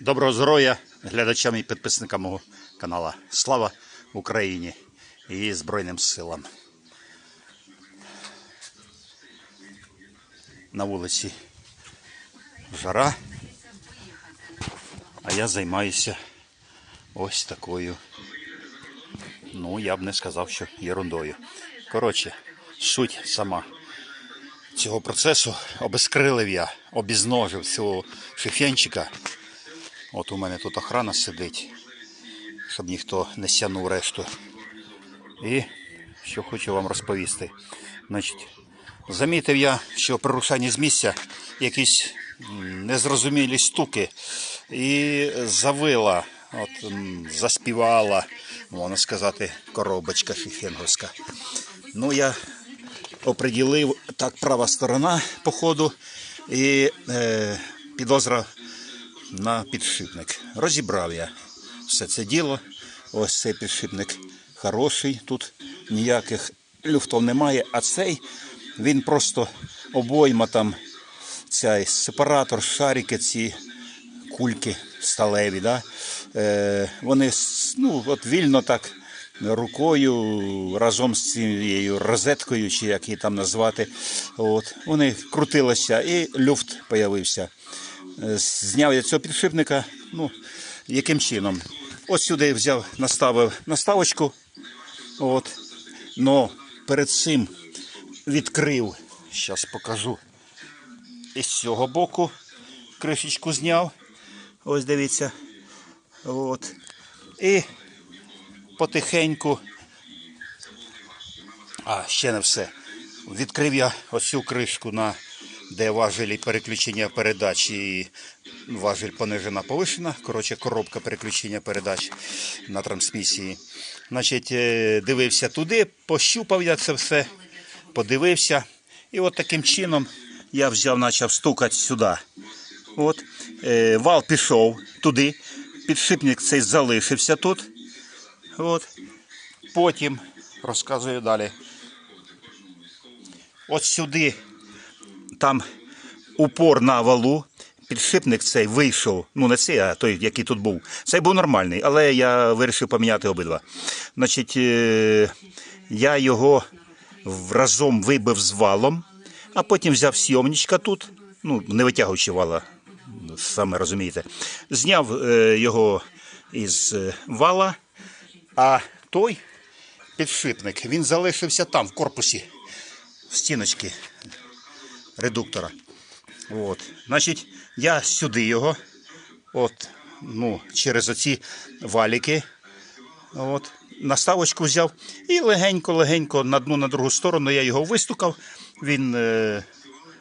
Доброго здоров'я глядачам і підписникам мого каналу. Слава Україні і Збройним силам. На вулиці жара, а я займаюся ось такою, ну я б не сказав, що ерундою. Коротше, суть сама цього процесу обезкрилив я, обізножив цього шифенчика. От у мене тут охрана сидить, щоб ніхто не сянув решту. І що хочу вам розповісти. Значить, замітив я, що при рушанні з місця якісь незрозумілі стуки і завила, от, заспівала, можна сказати, коробочка фіфенговська. Ну, я оприділив так права сторона по ходу і е, підозра на підшипник. Розібрав я все це діло. Ось цей підшипник хороший, тут ніяких люфтів немає, а цей він просто обойма там, цей сепаратор, шарики, ці кульки сталеві. Да? Е, вони ну, от вільно так рукою разом з цією розеткою, чи як її там назвати, от, вони крутилися і люфт появився. Е, Зняв я цього підшипника. Ну, яким чином? От сюди взяв, наставив наставочку. От. Но перед цим відкрив. Зараз покажу. І з цього боку кришечку зняв. Ось дивіться. От. І потихеньку. А, ще не все. Відкрив я оцю кришку на де важелі переключення передач і важель понижена повишена. Коротше, коробка переключення передач на трансмісії. Значить, е, дивився туди, пощупав я це все, подивився. І от таким чином я взяв, почав стукати сюди. От, е, вал пішов туди, підшипник цей залишився тут. От. Потім розказую далі. От сюди там упор на валу. Підшипник цей вийшов. Ну, не цей, а той, який тут був. Цей був нормальний, але я вирішив поміняти обидва. Значить, е, я його разом вибив з валом, а потім взяв сйомничка тут, ну, не витягуючи вала, саме розумієте. Зняв е, його із е, вала, а той підшипник він залишився там, в корпусі, в стіночці редуктора. От. Значить, я сюди його, от, ну, через оці валіки, от, наставочку взяв і легенько-легенько на одну на другу сторону я його вистукав. Він е,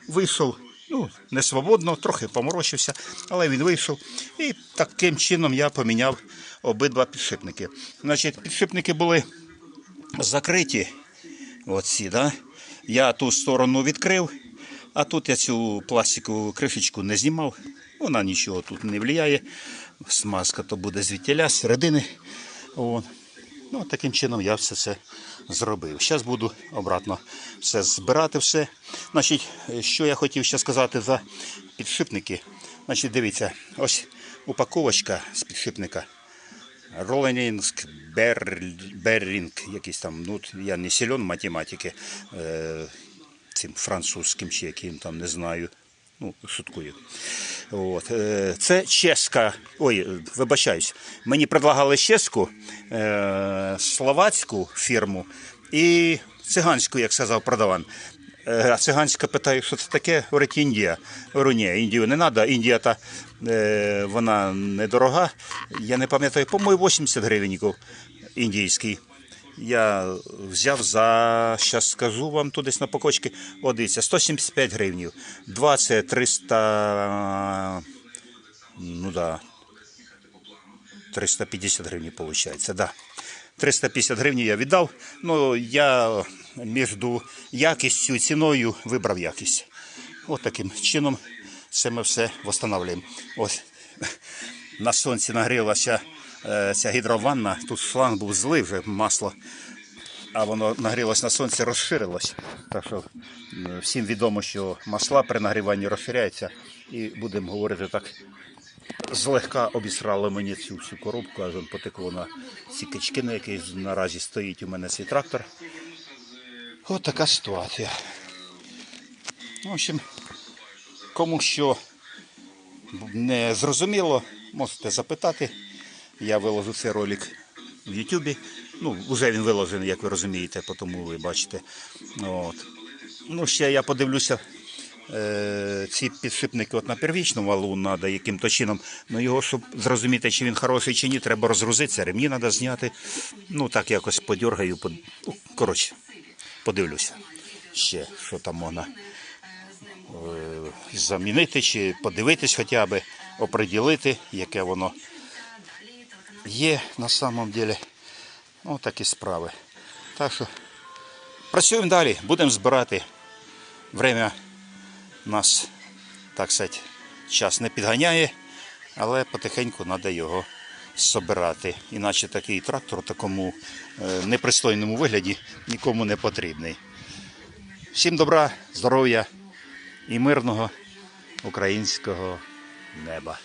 вийшов, ну, не свободно, трохи поморочився, але він вийшов. І таким чином я поміняв обидва підшипники. Значить, підшипники були закриті. Оці, да? Я ту сторону відкрив, а тут я цю пластикову кришечку не знімав. Вона нічого тут не впливає. Смазка то буде звідтіля, з середини. От. Ну, таким чином я все це зробив. Зараз буду обратно все збирати все. Значить, що я хотів ще сказати за підшипники. Значить, дивіться, ось упаковочка з підшипника. Роллинг Беррінг, якийсь там, ну я не силен в математиці, е, цим французьким чи яким там не знаю. Ну, шуткую. От. е, Це чеська. Ой, вибачаюсь. Мені предлагали чеську, е, словацьку фірму і циганську, як сказав продаван. Е, А циганська питає, що це таке? Говорить, Індія. Говорю, ні, Індію не треба. Індія та вона недорога. Я не пам'ятаю, по-моєму, 80 гривень індійський. Я взяв за, зараз скажу вам тут десь на покочки, о, дивіться, 175 гривень. 2 це 300, ну да, 350 гривень виходить, да. 350 гривень я віддав, ну я між якістю і ціною вибрав якість. От таким чином це ми все встановлюємо. Ось на сонці нагрілася ця гідрованна, тут шланг був злий вже масло, а воно нагрілося на сонці, розширилось. Так що е, всім відомо, що масла при нагріванні розширяються. І будемо говорити так злегка обісрало мені цю всю коробку, аж потекло на ці качки, на яких наразі стоїть у мене цей трактор. От така ситуація. В общем, кому що не зрозуміло, можете запитати. Я виложу цей ролик в Ютубі. Ну, вже він виложений, як ви розумієте, тому ви бачите. От. Ну, ще я подивлюся. Е, ці підшипники от на первічному валу треба яким-то чином. Ну його, щоб зрозуміти, чи він хороший чи ні, треба розгрузитися, ремні треба зняти. Ну так якось подергаю. Под... Ну, коротше, подивлюся. Ще, що там можна е, замінити, чи подивитись хоча б, оприділити, яке воно є на самом деле. Ну, такі справи. Так що працюємо далі, будемо збирати. Время нас, так сказати, час не підганяє, але потихеньку треба його собирати. Іначе такий трактор в такому е, непристойному вигляді нікому не потрібний. Всім добра, здоров'я і мирного українського неба.